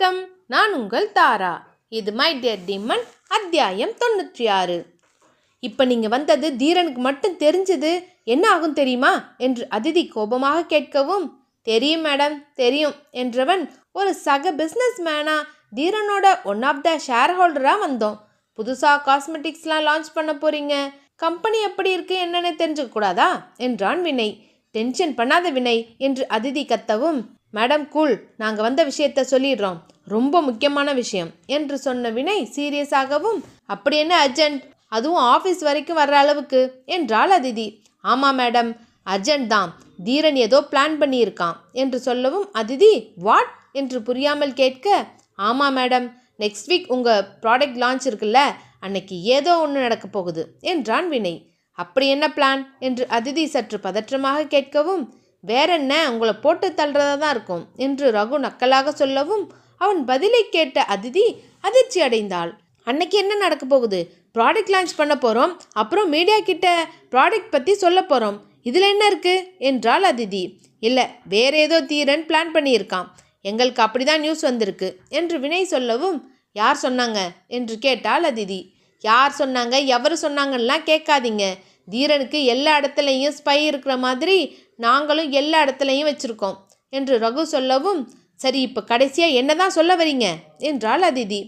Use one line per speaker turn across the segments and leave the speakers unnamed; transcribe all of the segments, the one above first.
வணக்கம். நான் உங்கள் தாரா. இது மை டியர் டிமன் அத்தியாயம் தொண்ணூற்றி ஆறு இப்போ நீங்கள் வந்தது தீரனுக்கு மட்டும் தெரிஞ்சது என்ன ஆகும் தெரியுமா? என்று அதிதி கோபமாக கேட்கவும் தெரியும் மேடம் தெரியும் என்றவன் ஒரு சக பிஸ்னஸ் மேனா தீரனோட ஒன் ஆஃப் த ஷேர் ஹோல்டராக வந்தோம். புதுசாக காஸ்மெட்டிக்ஸ்லாம் லான்ச் பண்ண போகிறீங்க கம்பெனி எப்படி இருக்கு என்னென்னு தெரிஞ்சுக்கூடாதா என்றான் வினய். டென்ஷன் பண்ணாத வினய் என்று அதிதி கத்தவும் மேடம் கூல் நாங்கள் வந்த விஷயத்த சொல்லிடுறோம். ரொம்ப முக்கியமான விஷயம். என்று சொன்ன வினய் சீரியஸாகவும் அப்படி என்ன அர்ஜென்ட்? அதுவும் ஆஃபீஸ் வரைக்கும் வர்ற அளவுக்கு என்றாள் அதிதி. ஆமாம் மேடம் அர்ஜென்ட் தான். தீரன் ஏதோ பிளான் பண்ணியிருக்கான் என்று சொல்லவும் அதிதி வாட்? என்று புரியாமல் கேட்க ஆமாம் மேடம் நெக்ஸ்ட் வீக் உங்கள் ப்ராடக்ட் லான்ச் இருக்குல்ல அன்னைக்கு ஏதோ ஒன்று நடக்க போகுது என்றான் வினய். அப்படி என்ன பிளான் என்று அதிதி சற்று பதற்றமாக கேட்கவும் வேற என்ன உங்களை போட்டு தள்ளுறதா தான் இருக்கும். என்று ரகு நக்கலாக சொல்லவும் அவன் பதிலை கேட்ட அதிதி அதிர்ச்சி அடைந்தாள். அன்னைக்கு என்ன நடக்க போகுது? ப்ராடக்ட் லான்ச் பண்ண போகிறோம் அப்புறம் மீடியா கிட்ட ப்ராடக்ட் பற்றி சொல்ல போகிறோம் இதில் என்ன இருக்குது என்றாள் அதிதி. இல்லை வேற ஏதோ தீரன் பிளான் பண்ணியிருக்கான். எங்களுக்கு அப்படி தான் நியூஸ் வந்திருக்கு. என்று வினய் சொல்லவும் யார் சொன்னாங்க? என்று கேட்டாள் அதிதி. யார் சொன்னாங்க? எவர் சொன்னாங்கலாம் கேட்காதீங்க. தீரனுக்கு எல்லா இடத்துலையும் ஸ்பை இருக்கிற மாதிரி நாங்களும் எல்லா இடத்துலையும் வச்சுருக்கோம். என்று ரகு சொல்லவும் சரி இப்போ கடைசியாக என்ன தான் சொல்ல வரீங்க? என்றாள் அதிதி.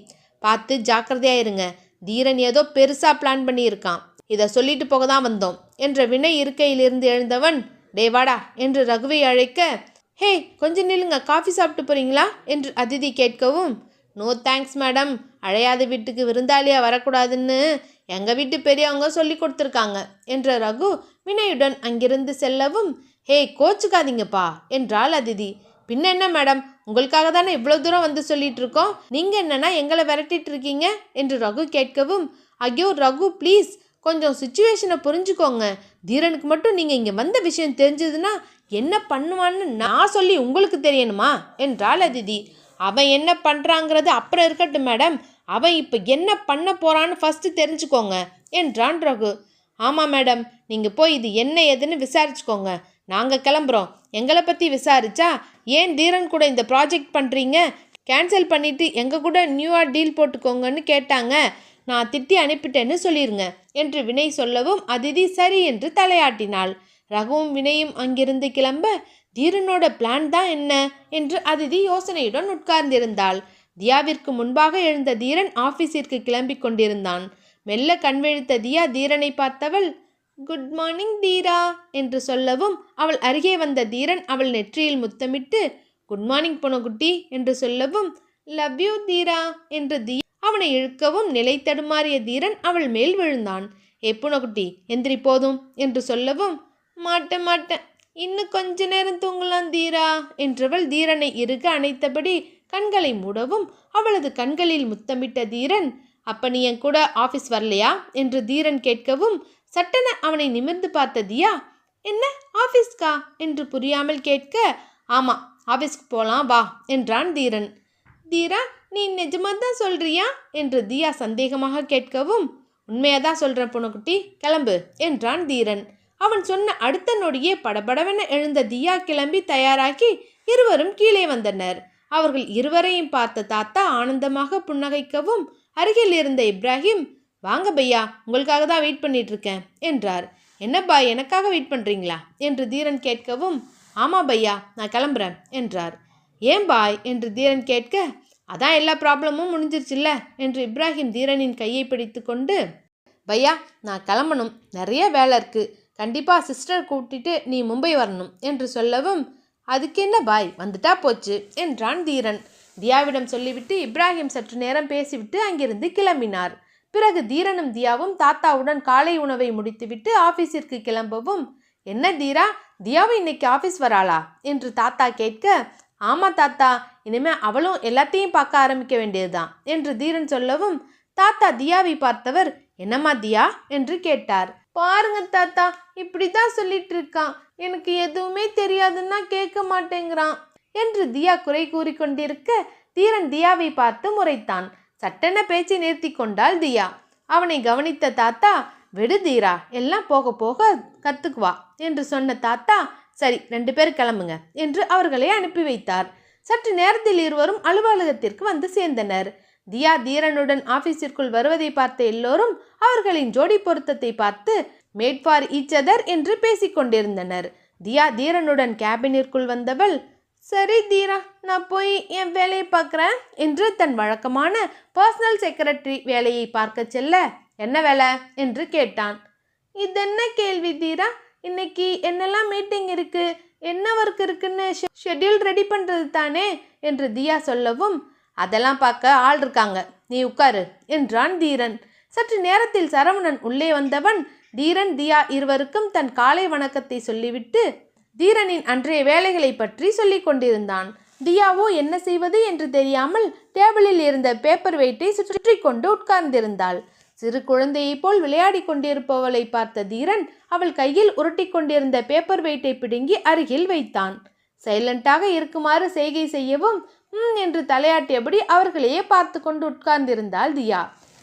பார்த்து ஜாக்கிரதையாக இருங்க. தீரன் ஏதோ பெருசாக பிளான் பண்ணியிருக்கான். இதை சொல்லிட்டு போக தான் வந்தோம். என்ற வினை இருக்கையிலிருந்து எழுந்தவன் டே வாடா என்று ரகுவை அழைக்க ஹே கொஞ்சம் நில்லுங்க. காஃபி சாப்பிட்டு போகிறீங்களா என்று அதிதி கேட்கவும் நோ தேங்க்ஸ் மேடம். அழையாத வீட்டுக்கு விருந்தாளியாக வரக்கூடாதுன்னு எங்கள் வீட்டு பெரியவங்க சொல்லி கொடுத்துருக்காங்க. என்ற ரகு வினயுடன் அங்கிருந்து செல்லவும் ஹே கோச்சுக்காதீங்கப்பா என்றாள் அதிதி. பின்ன என்ன மேடம்? உங்களுக்காக தானே இவ்வளோ தூரம் வந்து சொல்லிட்டு இருக்கோம் நீங்கள் என்னன்னா எங்களை விரட்டிட்டு இருக்கீங்க என்று ரகு கேட்கவும் ஐயோ ரகு ப்ளீஸ் கொஞ்சம் சுச்சுவேஷனை புரிஞ்சுக்கோங்க. தீரனுக்கு மட்டும் நீங்கள் இங்கே வந்த விஷயம் தெரிஞ்சதுன்னா என்ன பண்ணுவான்னு நான் சொல்லி உங்களுக்கு தெரியணுமா? என்றாள் அதிதி. அவன் என்ன பண்ணுறாங்கிறது அப்புறம் இருக்கட்டும் மேடம். அவன் இப்போ என்ன பண்ண போகிறான்னு ஃபஸ்ட்டு தெரிஞ்சுக்கோங்க என்றான் ரகு. ஆமாம் மேடம். நீங்கள் போய் இது என்ன ஏதுன்னு விசாரிச்சுக்கோங்க. நாங்கள் கிளம்புறோம். எங்களை பற்றி விசாரிச்சா ஏன் தீரன் கூட இந்த ப்ராஜெக்ட் பண்ணுறீங்க கேன்சல் பண்ணிவிட்டு எங்கள் கூட நியூவாக டீல் போட்டுக்கோங்கன்னு கேட்டாங்க. நான் திட்டி அனுப்பிட்டேன்னு சொல்லிருங்க என்று வினய் சொல்லவும் அதிதி சரி என்று தலையாட்டினாள். ரகுவும் வினயும் அங்கிருந்து கிளம்ப தீரனோட பிளான் தான் என்ன? என்று அதிதி யோசனையுடன் உட்கார்ந்திருந்தாள். தியாவிற்கு முன்பாக எழுந்த தீரன் ஆபீஸிற்கு கிளம்பி கொண்டிருந்தான். மெல்ல கண்விழித்த தியா தீரனை பார்த்தவள் குட் மார்னிங் தீரா என்று சொல்லவும் அவள் அருகே வந்த தீரன் அவள் நெற்றியில் முத்தமிட்டு குட் மார்னிங் பொனகுட்டி என்று சொல்லவும் லவ் யூ தீரா என்று தீ அவனை இழுக்கவும் நிலை தடுமாறிய தீரன் அவள் மேல் விழுந்தான். ஏ புனகுட்டி எந்திரி போதும் என்று சொல்லவும் மாட்டேன் மாட்டேன் இன்னும் கொஞ்ச நேரம் தூங்கலாம் தீரா என்றவள் தீரனை இறுக அணைத்தபடி கண்களை மூடவும் அவளது கண்களில் முத்தமிட்ட தீரன் அப்ப நீ என் கூட ஆஃபீஸ் வரலையா? என்று தீரன் கேட்கவும் சட்டென அவனை நிமிர்ந்து பார்த்த தியா என்ன ஆஃபீஸ்க்கா என்று புரியாமல் கேட்க ஆமா ஆஃபீஸ்க்கு போகலாம் வா என்றான் தீரன். தீரா நீ நிஜமாக தான் சொல்றியா? என்று தியா சந்தேகமாக கேட்கவும் உண்மையாக தான் சொல்கிறேன் பொண்ணுக்குட்டி கிளம்பு என்றான் தீரன். அவன் சொன்ன அடுத்த நொடியே படபடவென எழுந்த தியா கிளம்பி தயாராகி இருவரும் கீழே வந்தனர். அவர்கள் இருவரையும் பார்த்த தாத்தா ஆனந்தமாக புன்னகைக்கவும் அருகில் இருந்த இப்ராஹிம் வாங்க பையா உங்களுக்காக தான் வெயிட் பண்ணிட்டு இருக்கேன் என்றார். என்னப்பா எனக்காக வெயிட் பண்ணுறீங்களா என்று தீரன் கேட்கவும் ஆமாம் பையா நான் கிளம்புறேன் என்றார். ஏன் பாய் என்று தீரன் கேட்க அதான் எல்லா ப்ராப்ளமும் முடிஞ்சிருச்சுல்ல என்று இப்ராஹிம் தீரனின் கையை பிடித்து கொண்டு பையா நான் கிளம்பணும் நிறைய வேலை இருக்குது கண்டிப்பாக சிஸ்டர் கூட்டிட்டு நீ மும்பை வரணும் என்று சொல்லவும் அதுக்கு என்ன பாய் வந்துட்டா போச்சு என்றான் தீரன். தியாவிடம் சொல்லிவிட்டு இப்ராஹிம் சற்று நேரம் பேசிவிட்டு அங்கிருந்து கிளம்பினார். பிறகு தீரனும் தியாவும் தாத்தாவுடன் காலை உணவை முடித்துவிட்டு ஆபீஸிற்கு கிளம்பவும் என்ன தீரா தியாவும் இன்னைக்கு ஆபீஸ் வராளா? என்று தாத்தா கேட்க ஆமாம் தாத்தா இனிமே அவளும் எல்லாத்தையும் பார்க்க ஆரம்பிக்க வேண்டியதுதான் என்று தீரன் சொல்லவும் தாத்தா தியாவை பார்த்தவர் என்னம்மா தியா? என்று கேட்டார். பாருங்க தாத்தா இப்படிதான் சொல்லிட்டு இருக்கான். எனக்கு எதுவுமே தெரியாதுன்னா கேட்க மாட்டேங்கிறான் என்று தியா குறை கூறிக்கொண்டிருக்க தீரன் தியாவை பார்த்து முறைத்தான். சட்டென பேச்சை நிறுத்தி கொண்டாள் தியா. அவனை கவனித்த தாத்தா விடு தீரா எல்லாம் போக போக கற்றுக்குவா என்று சொன்ன தாத்தா சரி ரெண்டு பேர் கிளம்புங்க என்று அவர்களை அனுப்பி வைத்தார். சற்று நேரத்தில் இருவரும் அலுவலகத்திற்கு வந்து சேர்ந்தனர். தியா தீரனுடன் ஆபீஸிற்குள் வருவதை பார்த்த எல்லோரும் அவர்களின் ஜோடி பொருத்தத்தை பார்த்து மேட் ஃபார் ஈச் அதர் என்று பேசிக்கொண்டிருந்தனர் தியா தீரனுடன் கேபினிற்குள் வந்தவள் சரி தீரா நான் போய் என் வேலையை பார்க்குறேன் என்று தன் வழக்கமான பர்சனல் செக்ரட்டரி வேலையை பார்க்க செல்ல. என்ன வேலை? என்று கேட்டான். இது என்ன கேள்வி தீரா? இன்னைக்கு என்னெல்லாம் மீட்டிங் இருக்கு? என்ன ஒர்க் இருக்குன்னு ஷெட்யூல் ரெடி பண்ணுறது தானே? என்று தியா சொல்லவும் அதெல்லாம் பார்க்க ஆள் இருக்காங்க. நீ உட்காரு என்றான் தீரன். சற்று நேரத்தில் சரவணன் உள்ளே வந்தவன் தீரன் தியா இருவருக்கும் தன் காலை வணக்கத்தை சொல்லிவிட்டு தீரனின் அன்றைய வேலைகளை பற்றி சொல்லிக் கொண்டிருந்தான். தியாவோ என்ன செய்வது என்று தெரியாமல் டேபிளில் இருந்த பேப்பர் வெயிட்டை சுற்றி கொண்டு உட்கார்ந்திருந்தாள். சிறு குழந்தையைப் போல் விளையாடி கொண்டிருப்பவளை பார்த்த தீரன் அவள் கையில் உருட்டி கொண்டிருந்த பேப்பர் வெயிட்டை பிடுங்கி அருகில் வைத்தான். சைலண்டாக இருக்குமாறு செய்கை செய்யவும்? ம் என்று தலையாட்டியபடி அவர்களையே பார்த்து கொண்டு உட்கார்ந்திருந்தாள் தியா.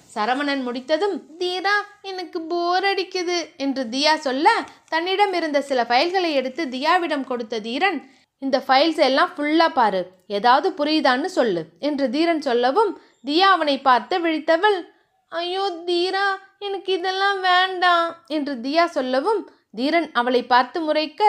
சரவணன் முடித்ததும் தீரா எனக்கு போர் அடிக்குது என்று தியா சொல்ல தன்னிடம் இருந்த சில ஃபைல்களை எடுத்து தியாவிடம் கொடுத்த தீரன் இந்த ஃபைல்ஸ் எல்லாம் ஃபுல்லாக பாரு ஏதாவது புரியுதான்னு சொல்லு என்று தீரன் சொல்லவும் தியா அவனை பார்த்து விழித்தவள் ஐயோ தீரா எனக்கு இதெல்லாம் வேண்டாம் என்று தியா சொல்லவும் தீரன் அவளை பார்த்து முறைக்க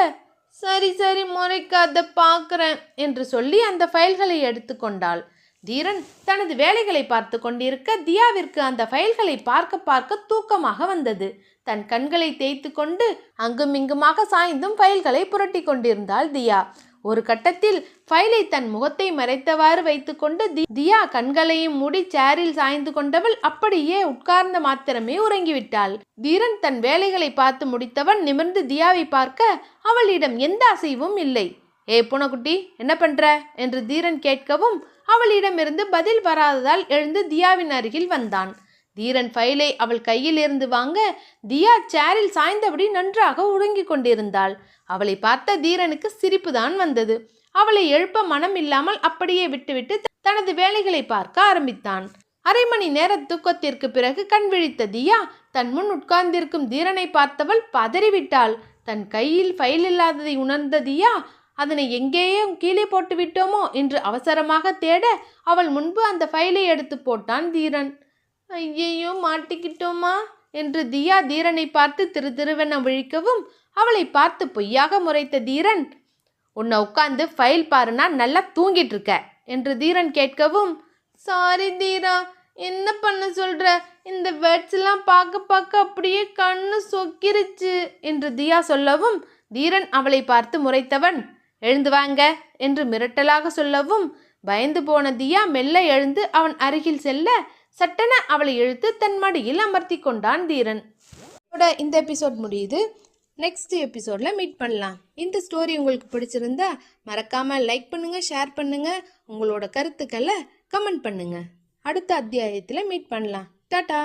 சரி சரி முறைக்காத பார்க்குறேன் என்று சொல்லி அந்த ஃபைல்களை எடுத்துக்கொண்டாள் தீரன் தனது வேலைகளை பார்த்து கொண்டிருக்க தியாவிற்கு அந்த ஃபைல்களை பார்க்க பார்க்க தூக்கமாக வந்தது. தன் கண்களை தேய்த்து கொண்டு அங்கும் இங்குமாக சாய்ந்தும் ஃபைல்களை புரட்டி கொண்டிருந்தாள் தியா. ஒரு கட்டத்தில் ஃபைலை தன் முகத்தை மறைத்தவாறு வைத்துக்கொண்டு தி- தியா கண்களையும் மூடி சேரில் சாய்ந்து கொண்டவள் அப்படியே உட்கார்ந்த மாத்திரமே உறங்கிவிட்டாள். தீரன் தன் வேலைகளை பார்த்து முடித்தவன் நிமிர்ந்து தியாவை பார்க்க அவளிடம் எந்த அசைவும் இல்லை. ஏ பூனக்குட்டி என்ன பண்ற? என்று தீரன் கேட்கவும் அவளிடமிருந்து பதில் வராததால் எழுந்து தியாவின் அருகில் வந்தான். தீரன் ஃபைலை அவள் கையில் இருந்து வாங்க தியா சேரில் சாய்ந்தபடி நன்றாக உறங்கிக் கொண்டிருந்தாள். அவளை பார்த்த தீரனுக்கு சிரிப்பு தான் வந்தது. அவளை எழுப்ப மனம் இல்லாமல் அப்படியே விட்டுவிட்டு தனது வேலைகளை பார்க்க ஆரம்பித்தான். அரை மணி நேர தூக்கத்திற்கு பிறகு கண் விழித்த தியா தன் முன் உட்கார்ந்திருக்கும் தீரனை பார்த்தவள் பதறிவிட்டாள். தன் கையில் ஃபைல் இல்லாததை உணர்ந்த தியா அதனை எங்கேயும் கீழே போட்டு விட்டோமோ என்று அவசரமாக தேட அவள் முன்பு அந்த ஃபைலை எடுத்து போட்டான் தீரன். ஐயையோ மாட்டிக்கிட்டோமா? என்று தியா தீரனை பார்த்து திரு திருவென விழிக்கவும் அவளை பார்த்து பொய்யாக முறைத்த தீரன் உன்னை உட்காந்து ஃபைல் பாருனா நல்லா தூங்கிட்டு இருக்க என்று தீரன் கேட்கவும் சாரி தீரா என்ன பண்ண சொல்ற? இந்த வேர்ட்ஸ் எல்லாம் பார்க்க பார்க்க அப்படியே கண்ணு சொக்கிருச்சு என்று தியா சொல்லவும் தீரன் அவளை பார்த்து முறைத்தவன் எழுந்து வாங்க என்று மிரட்டலாக சொல்லவும் பயந்து போன தியா மெல்ல எழுந்து அவன் அருகில் செல்ல சட்டென அவளை இழுத்து தன் மடியில் அமர்த்தி கொண்டான் தீரன். இந்த எபிசோட் முடியுது. நெக்ஸ்ட் எபிசோடில் மீட் பண்ணலாம். இந்த ஸ்டோரி உங்களுக்கு பிடிச்சிருந்தா மறக்காமல் லைக் பண்ணுங்கள் ஷேர் பண்ணுங்கள் உங்களோட கருத்துக்களை கமெண்ட் பண்ணுங்கள் அடுத்த அத்தியாயத்தில் மீட் பண்ணலாம். டாட்டா